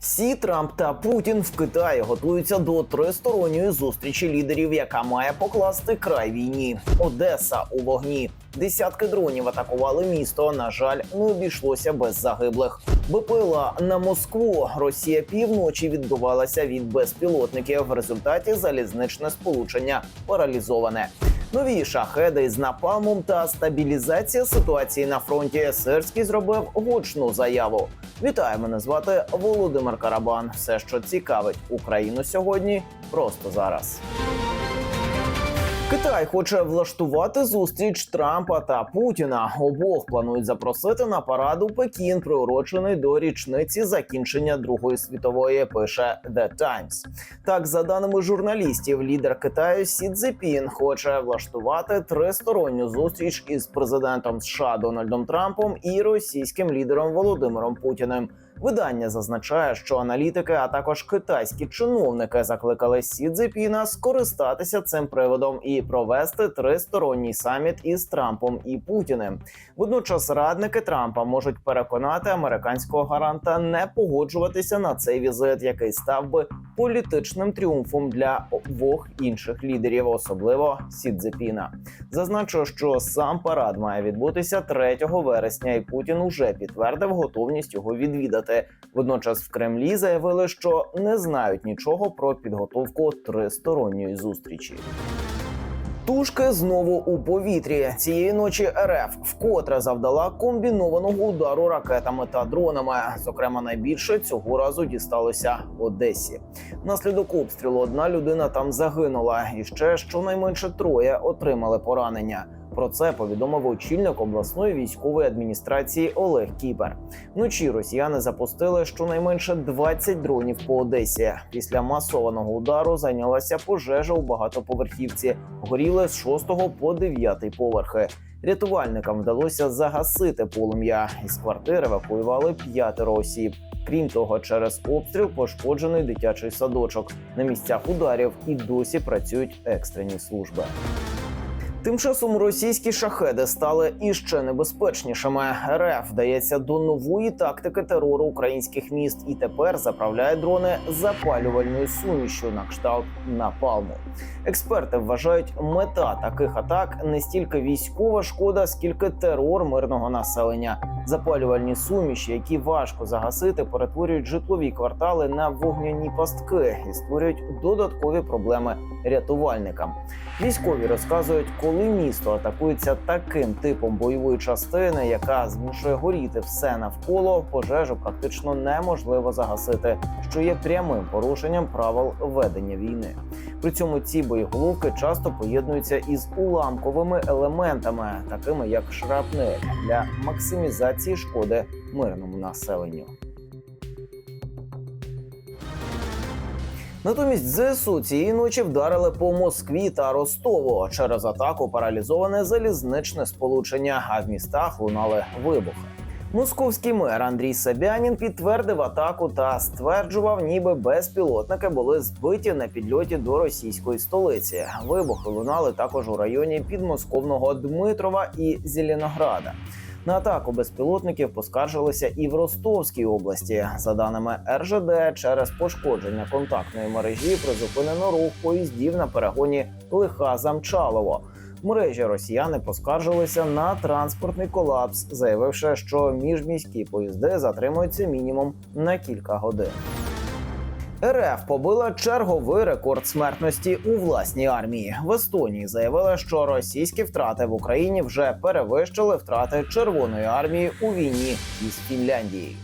Сі Трамп та Путін в Китаї готуються до тристоронньої зустрічі лідерів, яка має покласти край війні. Одеса у вогні. Десятки дронів атакували місто. На жаль, не обійшлося без загиблих. БПЛА на Москву. Росія півночі відбивалася від безпілотників. В результаті залізничне сполучення паралізоване. Нові шахеди з напалмом та стабілізація ситуації на фронті. Сирський зробив гучну заяву. Вітаю, мене звати Володимир Карабан. Все, що цікавить Україну сьогодні, просто зараз. Китай хоче влаштувати зустріч Трампа та Путіна. Обох планують запросити на парад у Пекін, приурочений до річниці закінчення Другої світової. Пише The Times. Так, за даними журналістів, лідер Китаю Сі Цзепін хоче влаштувати тристоронню зустріч із президентом США Дональдом Трампом і російським лідером Володимиром Путіним. Видання зазначає, що аналітики, а також китайські чиновники закликали Сі Цзепіна скористатися цим приводом і провести тристоронній саміт із Трампом і Путіним. Водночас радники Трампа можуть переконати американського гаранта не погоджуватися на цей візит, який став би політичним тріумфом для обох інших лідерів, особливо Сі Цзепіна. Зазначу, що сам парад має відбутися 3 вересня, і Путін уже підтвердив готовність його відвідати. Водночас в Кремлі заявили, що не знають нічого про підготовку тристоронньої зустрічі. Тушки знову у повітрі цієї ночі РФ вкотре завдала комбінованого удару ракетами та дронами. Зокрема, найбільше цього разу дісталося Одесі. Внаслідок обстрілу одна людина там загинула, і ще щонайменше троє отримали поранення. Про це повідомив очільник обласної військової адміністрації Олег Кіпер. Вночі росіяни запустили щонайменше 20 дронів по Одесі. Після масованого удару зайнялася пожежа у багатоповерхівці. Горіли з 6 по 9 поверхи. Рятувальникам вдалося загасити полум'я. Із квартир евакуювали п'ятеро осіб. Крім того, через обстріл пошкоджений дитячий садочок. На місцях ударів і досі працюють екстрені служби. Тим часом російські шахеди стали іще небезпечнішими. РФ вдається до нової тактики терору українських міст і тепер заправляє дрони запалювальною сумішю на кшталт напалму. Експерти вважають, мета таких атак не стільки військова шкода, скільки терор мирного населення. Запалювальні суміші, які важко загасити, перетворюють житлові квартали на вогняні пастки і створюють додаткові проблеми рятувальникам. Військові розказують, коли місто атакується таким типом бойової частини, яка змушує горіти все навколо, пожежу практично неможливо загасити, що є прямим порушенням правил ведення війни. При цьому ці боєголовки часто поєднуються із уламковими елементами, такими як шрапнель, для максимізації шкоди мирному населенню. Натомість ЗСУ цієї ночі вдарили по Москві та Ростову. Через атаку паралізоване залізничне сполучення, а в містах лунали вибухи. Московський мер Андрій Собянін підтвердив атаку та стверджував, ніби безпілотники були збиті на підльоті до російської столиці. Вибухи лунали також у районі підмосковного Дмитрова і Зеленограда. На атаку безпілотників поскаржилися і в Ростовській області. За даними РЖД, через пошкодження контактної мережі призупинено рух поїздів на перегоні Лиха Замчалово. Мережі росіяни поскаржилися на транспортний колапс, заявивши, що міжміські поїзди затримуються мінімум на кілька годин. РФ побила черговий рекорд смертності у власній армії. В Естонії заявили, що російські втрати в Україні вже перевищили втрати Червоної армії у війні із Фінляндією.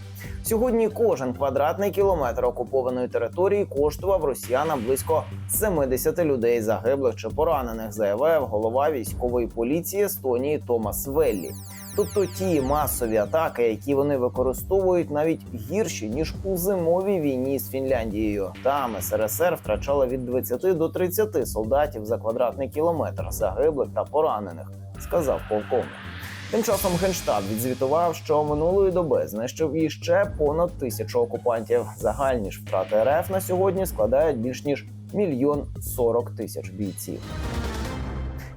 Сьогодні кожен квадратний кілометр окупованої території коштував росіянам близько 70 людей загиблих чи поранених, заявив голова військової поліції Естонії Томас Веллі. Тобто ті масові атаки, які вони використовують, навіть гірші ніж у зимовій війні з Фінляндією. Там СРСР втрачала від 20 до 30 солдатів за квадратний кілометр загиблих та поранених, сказав полковник. Тим часом Генштаб відзвітував, що минулої доби знищив іще понад тисячу окупантів. Загальні ж втрати РФ на сьогодні складають більш ніж мільйон сорок тисяч бійців.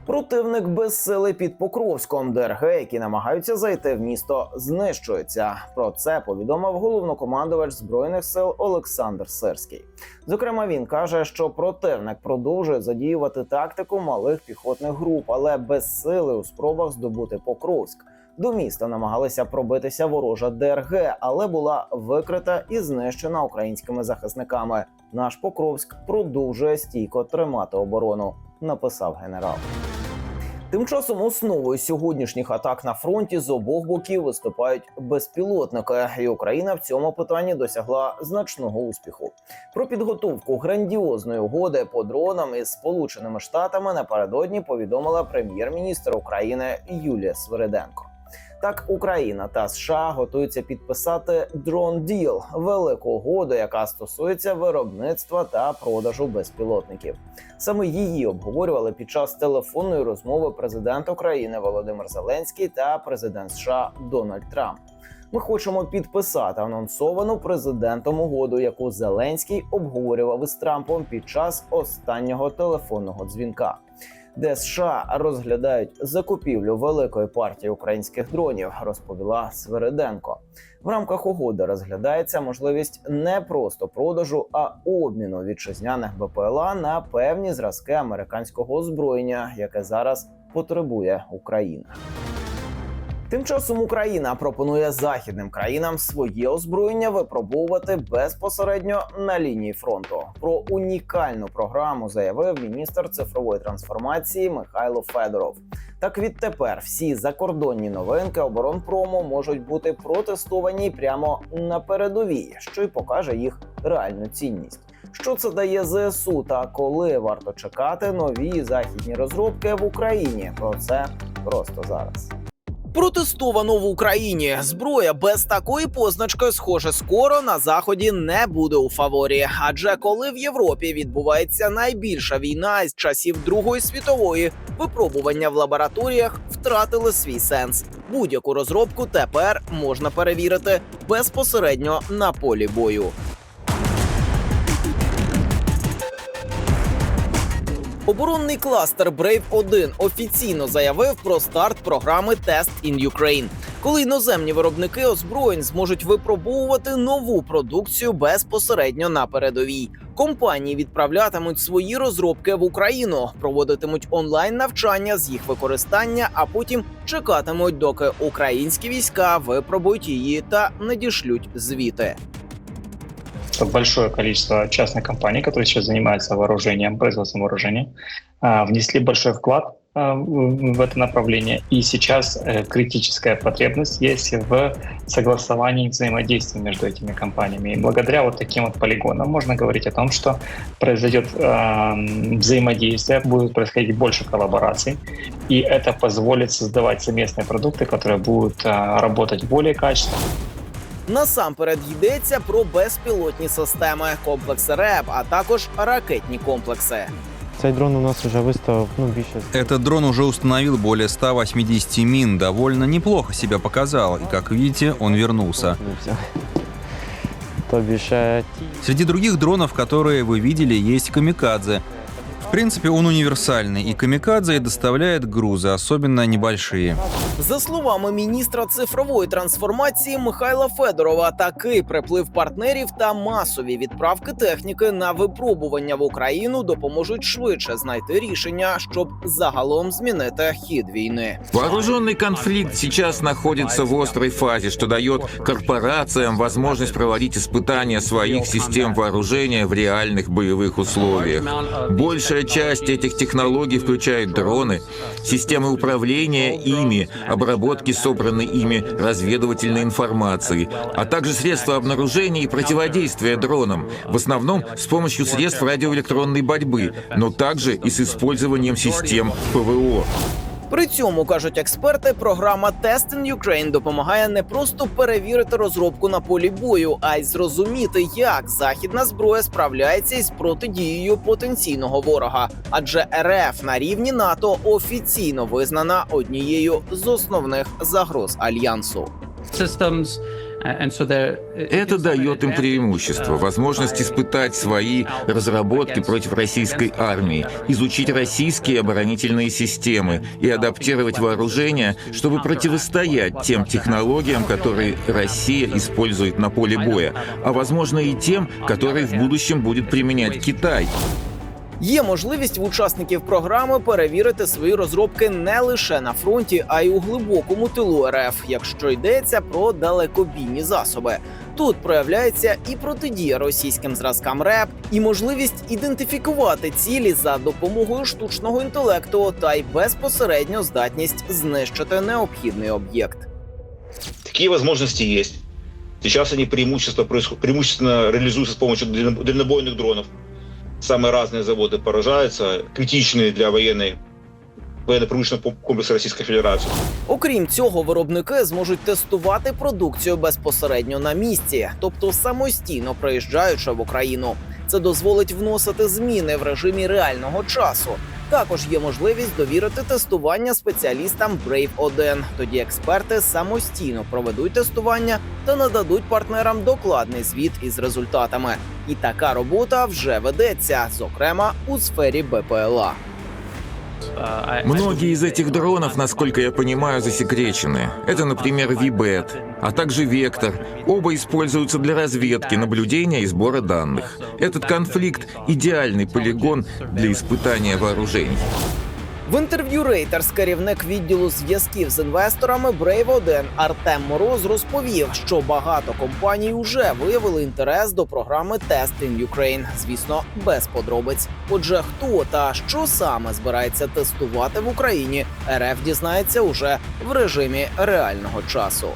Противник без сили під Покровськом, ДРГ, які намагаються зайти в місто, знищується. Про це повідомив головнокомандувач збройних сил Олександр Сирський. Зокрема, він каже, що противник продовжує задіювати тактику малих піхотних груп, але без сили у спробах здобути Покровськ. До міста намагалися пробитися ворожа ДРГ, але була викрита і знищена українськими захисниками. Наш Покровськ продовжує стійко тримати оборону, написав генерал. Тим часом основою сьогоднішніх атак на фронті з обох боків виступають безпілотники, і Україна в цьому питанні досягла значного успіху. Про підготовку грандіозної угоди по дронам із Сполученими Штатами напередодні повідомила прем'єр-міністр України Юлія Свириденко. Так, Україна та США готуються підписати Drone Deal – велику угоду, яка стосується виробництва та продажу безпілотників. Саме її обговорювали під час телефонної розмови президент України Володимир Зеленський та президент США Дональд Трамп. Ми хочемо підписати анонсовану президентом угоду, яку Зеленський обговорював із Трампом під час останнього телефонного дзвінка. Де США розглядають закупівлю великої партії українських дронів, розповіла Свериденко. В рамках угоди розглядається можливість не просто продажу, а обміну вітчизняних БПЛА на певні зразки американського озброєння, яке зараз потребує Україна. Тим часом Україна пропонує західним країнам своє озброєння випробовувати безпосередньо на лінії фронту. Про унікальну програму заявив міністр цифрової трансформації Михайло Федоров. Так відтепер всі закордонні новинки оборонпрому можуть бути протестовані прямо на передовій, що й покаже їх реальну цінність. Що це дає ЗСУ та коли варто чекати нові західні розробки в Україні? Про це просто зараз. Протестовано в Україні. Зброя без такої позначки, схоже, скоро на заході не буде у фаворі. Адже коли в Європі відбувається найбільша війна з часів Другої світової, випробування в лабораторіях втратили свій сенс. Будь-яку розробку тепер можна перевірити безпосередньо на полі бою. Оборонний кластер Brave 1 офіційно заявив про старт програми Test in Ukraine, коли іноземні виробники озброєнь зможуть випробовувати нову продукцію безпосередньо на передовій. Компанії відправлятимуть свої розробки в Україну, проводитимуть онлайн навчання з їх використання, а потім чекатимуть, доки українські війська випробують її та надішлють звіти. Большое количество частных компаний, которые сейчас занимаются вооружением, производством вооружения, а, внесли большой вклад а, в это направление. И сейчас э, критическая потребность есть в согласовании взаимодействия между этими компаниями. И благодаря вот таким вот полигонам можно говорить о том, что произойдет э, взаимодействие, будет происходить больше коллабораций, и это позволит создавать совместные продукты, которые будут работать более качественно, Насамперед йдеться про безпілотні системи, комплекси РЕБ, а також ракетні комплекси. Цей дрон у нас вже виставив ну, більше Этот дрон уже установил более 180 мин, довольно неплохо себя показал, и, как видите, он вернулся. зупинився. То більше ті. Среди других дронов, которые вы видели, есть камикадзе. В принципе, он универсальный, и камикадзе и доставляет грузы, особенно небольшие. За словами міністра цифрової трансформації Михайла Федорова, такий приплив партнерів та масові відправки техніки на випробування в Україну допоможуть швидше знайти рішення, щоб загалом змінити хід війни. Вооруженный конфликт сейчас находится в острой фазе, что дает корпорациям возможность проводить испытания своих систем вооружения в реальных боевых условиях. Большая часть этих технологий включает дроны, системы управления ими, обработки собранной ими разведывательной информации, а также средства обнаружения и противодействия дронам, в основном с помощью средств радиоэлектронной борьбы, но также и с использованием систем ПВО. При цьому кажуть експерти, програма Test in Ukraine допомагає не просто перевірити розробку на полі бою, а й зрозуміти, як західна зброя справляється із протидією потенційного ворога. Адже РФ на рівні НАТО офіційно визнана однією з основних загроз альянсу. systems Это дает им преимущество, возможность испытать свои разработки против российской армии, изучить российские оборонительные системы и адаптировать вооружение, чтобы противостоять тем технологиям, которые Россия использует на поле боя, а возможно и тем, которые в будущем будет применять Китай. Є можливість в учасників програми перевірити свої розробки не лише на фронті, а й у глибокому тилу РФ, якщо йдеться про далекобійні засоби. Тут проявляється і протидія російським зразкам РЕП, і можливість ідентифікувати цілі за допомогою штучного інтелекту, та й безпосередньо здатність знищити необхідний об'єкт. Такие возможности есть. Сейчас они преимущество, происход- преимущественно реализуются с помощью дально- дальнобойных дронов Самые разные заводы поражаются, критичные для военной военно-промышленного комплекса Российской Федерации. Окрім цього, виробники зможуть тестувати продукцію безпосередньо на місці, тобто самостійно приїжджаючи в Україну. Це дозволить вносити зміни в режимі реального часу. Також є можливість довірити тестування спеціалістам Brave 1 Тоді експерти самостійно проведуть тестування та нададуть партнерам докладний звіт із результатами. І така робота вже ведеться, зокрема у сфері БПЛА. Многие из этих дронов, насколько я понимаю, засекречены. Это, например, Вибет, а также Вектор. Оба используются для разведки, наблюдения и сбора данных. Этот конфликт – идеальный полигон для испытания вооружений. В інтерв'ю Reuters керівник відділу зв'язків з інвесторами Brave 1 Артем Мороз розповів, що багато компаній вже виявили інтерес до програми Test in Ukraine. Звісно, без подробиць. Отже, хто та що саме збирається тестувати в Україні, РФ дізнається уже в режимі реального часу.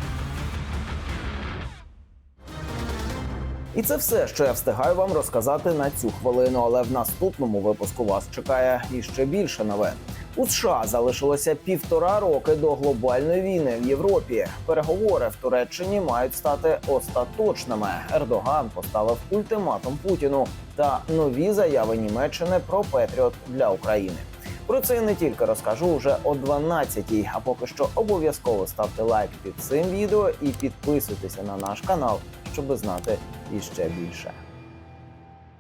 І це все, що я встигаю вам розказати на цю хвилину. Але в наступному випуску вас чекає іще більше новин. У США залишилося півтора роки до глобальної війни в Європі. Переговори в Туреччині мають стати остаточними. Ердоган поставив ультиматум Путіну та нові заяви Німеччини про Петріот для України. Про це я не тільки розкажу уже о 12-й, а поки що обов'язково ставте лайк під цим відео і підписуйтеся на наш канал, щоб знати іще більше.